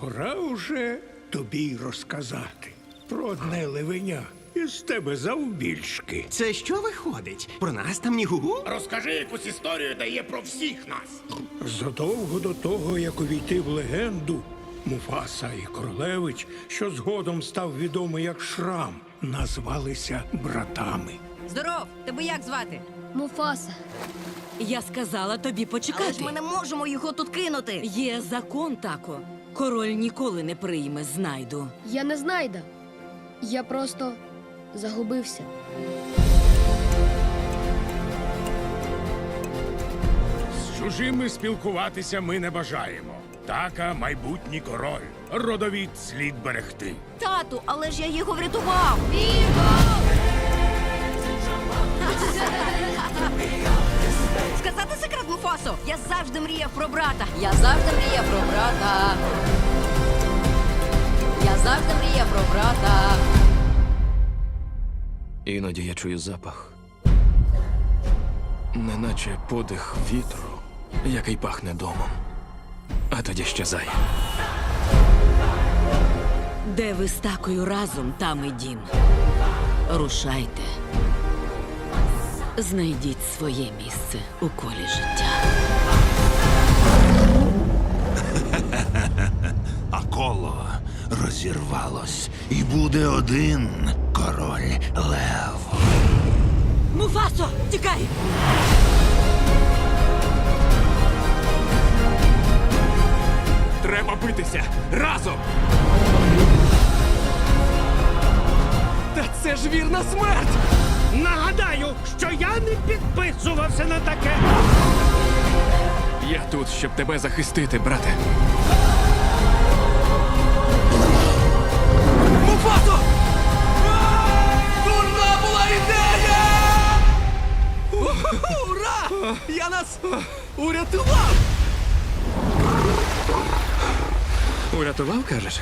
Пора уже тобі й розказати про одне левеня із тебе завбільшки. Це що виходить? Про нас там ні гугу? Розкажи якусь історію, де є про всіх нас. Задовго до того, як увійти в легенду, Муфаса і Королевич, що згодом став відомий як Шрам, назвалися братами. Здоров, тебе як звати? Муфаса. Я сказала тобі Але почекати. ж ми не можемо його тут кинути. Є закон тако. Король ніколи не прийме знайду. Я не знайда. Я просто загубився. З чужими спілкуватися ми не бажаємо. Така майбутній король. Родовід слід берегти. Тату, але ж я його врятував. Сказати Муфасо? Я завжди мріяв про брата. Я завжди мріяв про брата. Я завжди мріяв про брата. Іноді я чую запах, неначе подих вітру, який пахне домом, а тоді щезає. Де ви з такою разом, там і дім. Рушайте. Знайдіть своє місце у колі життя. Коло розірвалось, і буде один король лев. Муфасо, тікай! Треба битися разом! Та це ж вірна смерть! Нагадаю, що я не підписувався на таке. Я тут, щоб тебе захистити, брате. Урятував! Урятував, кажеш?